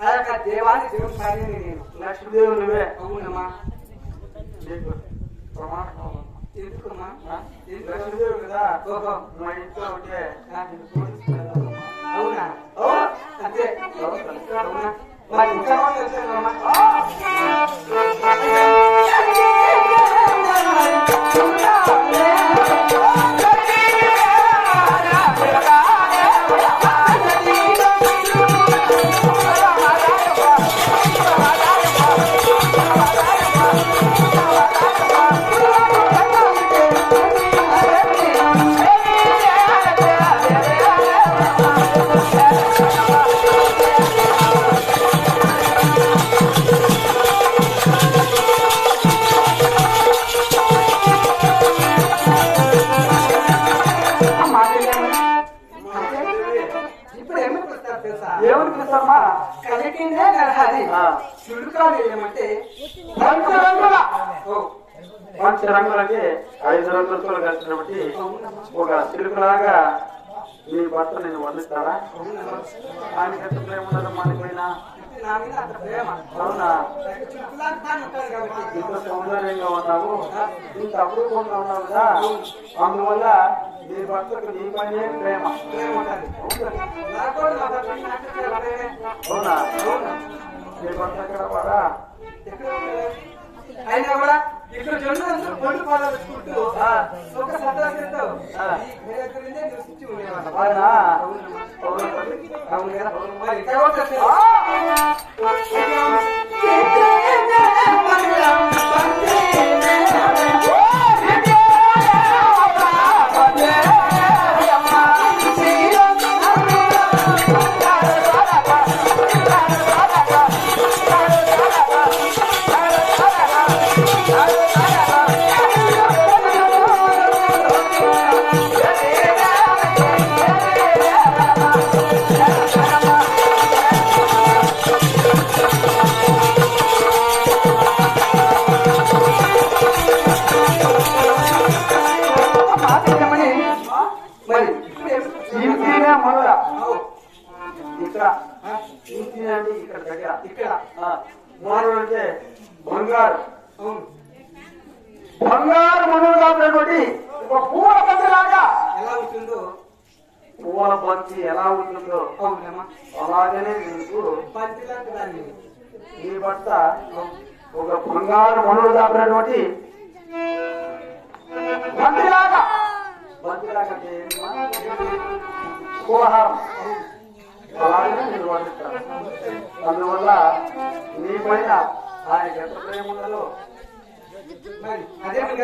ఆ, యొక్క దేవాన్ని దేవుని భార్యని నేను లక్ష్మీదేవి నువ్వే అవునమ్మా ప్రమాణం ఎందుకమ్మా ఆ? లక్ష్మీదేవి కదా ఓహో మా ఇంట్లో ఉంటే ఆ. అవునా అవునా? అంతే అవునా? అవునా మరి ఇంకా వాళ్ళు చుడుకాలు ఏమంటే పంచరంగుల రంగుల. ఐదు రంగులతో కలిసినప్పటి ఒక చిలుకలాగా నీ భర్త నేను వర్ణిస్తారా? ఆయన ఎంత ప్రేమ ఉండదు మనకైనా అవునా? ఇంత సౌందర్యంగా ఉన్నావు ఇంత అపురూపంగా ఉన్నావు కదా? అందువల్ల నీ భర్తకు నీ పనే ప్రేమ. అవునా? అయినా కూడా ఇక్కడ జొన్న పొడి పాలు ఒక సంతోషంతో చేస్తావు ఉండేవాళ్ళ పూల బంతి ఎలా ఉంటుందో అలాగనే దాన్ని నీ భర్త ఒక బంగారు మనులు దాపినటువంటి బంతిలాగా. బంతిలాగా అలాగే అందువల్ల నీ పైన ఆయనకి ఎంత ప్రేమ అదేమి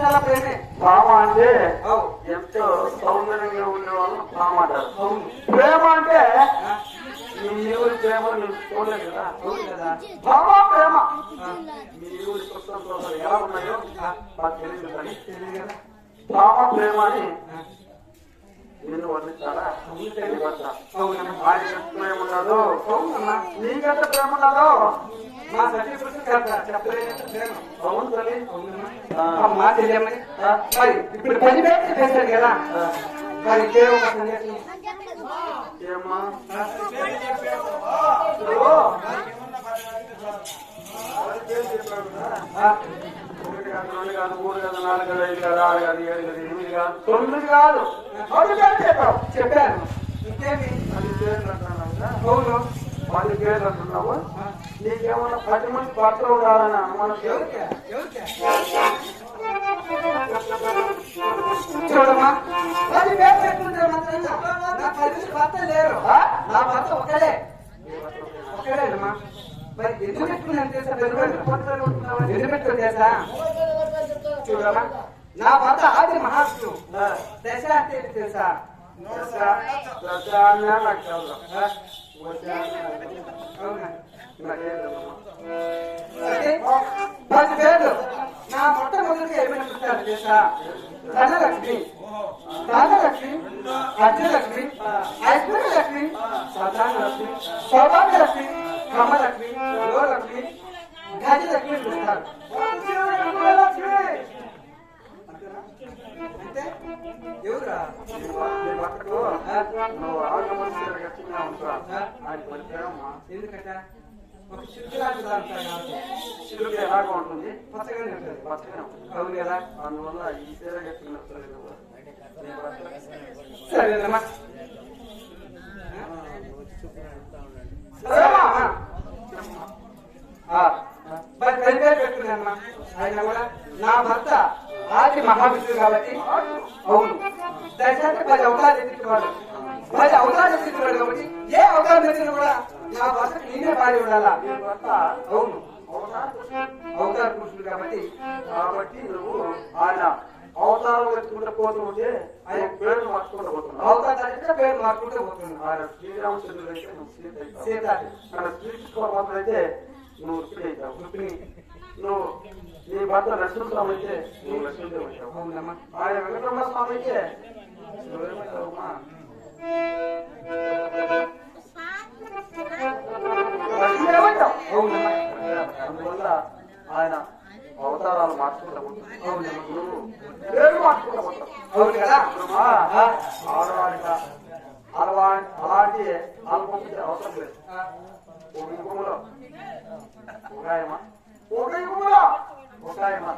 చాలా ప్రేమే. భామ అంటే ఎంతో సౌందర్యంగా ఉండేవాళ్ళు భామ అంటారు. అవును ప్రేమ అంటే ఊరి ప్రేమ నువ్వు చూడలేదు కదా? కదా? భామ ప్రేమ. ఊరి పుస్తకంలో ఎలా ఉన్నాయో మాకు తెలియదు కానీ భామ ప్రేమ అని ఆ, నిన్ను వర్ణిస్తారా? అవును. నీ తెలియదు. భర్త. అవునమ్మా. ఆయనకి ఎంత ప్రేమ ఉన్నదో నీకెంత ప్రేమ ఉన్నదో మా మరి ఇప్పుడు పని పెట్టి చేశాను కదా ఆ, మరి ఇదే ఒక సందేశం ఏమ్మా ఒకటి కాదు రెండు కాదు మూడు కాదు నాలుగు కాదు ఐదు కాదు ఆరు కాదు ఏడు కాదు ఎనిమిది కాదు తొమ్మిది కాదు చెప్పాను. ఇంకేమి? అవును. పది పేర్లు అంటున్నావు నీకేమన్నా పది మంది భర్తలు ఉండాలని అనుమానం? చూడమ్మా. పది పేరు పెట్టుకుంటే మాత్రం నా పది భర్త లేరు? నా భర్త ఒకడే ఒకడేనమ్మా మరి ఎందుకు పెట్టుకున్నాను తెలుసా? ఎందుకు పెట్టుకుని తెలుసా? చూడమ్మా. నా భర్త ఆది మహావిష్ణు దశ అంటే తెలుసా? పది పేర్లు నా మొట్టమొదటిగా ఏమైనా పుట్టారు తెలుసా ధనలక్ష్మి ధనలక్ష్మి అర్జునలక్ష్మి ఐశ్వర్యలక్ష్మి సదానలక్ష్మి సౌభాగ్యలక్ష్మి కమలక్ష్మి యువలక్ష్మి గజలక్ష్మి చూస్తారు ఎవరా? నువ్వు ఆగమనిస్తే గట్టిగా ఉంటా ఆయన ఒక దాంట్లో నాకు చిలుక ఎలాగ ఉంటుంది పచ్చగానే ఉంటుంది అవును కదా అందువల్ల ఈ చీర గట్టిగా నచ్చలేదు సరేనమ్మా మరి ఆయన కూడా నా భర్త. ఆది మహావిష్ణువు కాబట్టి అవును. దయచేసి పది అవతారాలు ఎత్తినవాడు పది అవతారాలు ఎత్తినవాడు కాబట్టి ఏ అవతారం ఎత్తినా కూడా నా భర్త నేనే పాడి ఉండాలా? భర్త అవును. అవతార పురుషుడు. కాబట్టి కాబట్టి నువ్వు ఆయన అవతారం ఎత్తుకుంటూ పోతూ ఉంటే ఆయన పేరు మార్చుకుంటూ పోతున్నావు అవతారాలు పేరు మార్చుకుంటూ పోతున్నాను ఆయన శ్రీరామచంద్రుడు అయితే సీత ఆయన శ్రీకృష్ణ అయితే నువ్వు నువ్వు నీ భర్త నరసింహస్వామి అయితే నువ్వు లక్ష్మీదేవి ఆయన వెంకటరమణ స్వామి అయితే అందువల్ల ఆయన అవతారాలు మార్చుకుంటూ పోతావు నువ్వు పేరు కదా? అలవా అలాంటి ఆల్పంపించే అవసరం లేదు. ఒక యుగంలో ఒక యుగంలో ఉగాయమా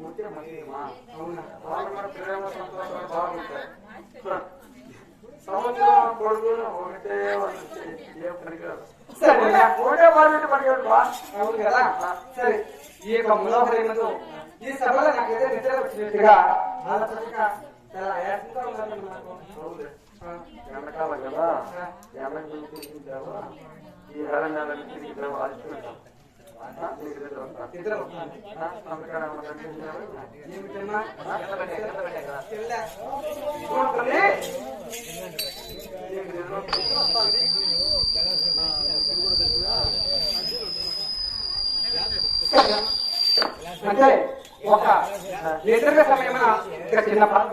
ఉంటే మంచిదమ్మా అవునా? వాళ్ళు కూడా ప్రేమ సంతోషాలు బాగుంటాయి సంవత్సరం కొడుకు ఒకటే ఏం పనికిరాదు. సరే. ఒకటే బాధ్యత పనికిరాదు బా. అవును కదా? సరే. ఈ యొక్క మనోహరమైనదో ఈ సభలో నాకైతే నిద్ర వచ్చినట్టుగా చాలా ఆయాసంగా ఉందండి నాకు అవునులే. ఆ, ఎండాకాలం కదా? ఎండకు ఈ అలసిపోతావు నీకు అంటే ఒక నిద్ర సమయమున ఇక్కడ చిన్న పాట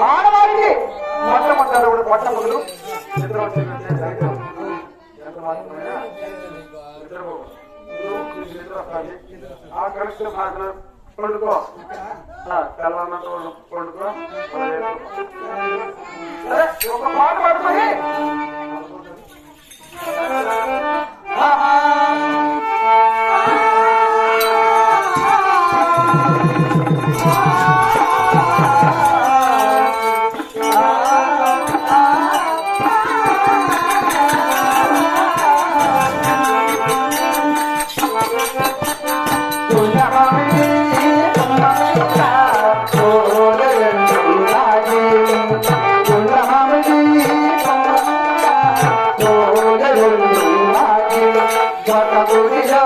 మానవాళికి ఉంటుంది ఆ కృష్ణ మాటలు పండుకో తెల్లన్నట్టు పండుకో ఒక పాట పాడుకొని ఒక గుడిలో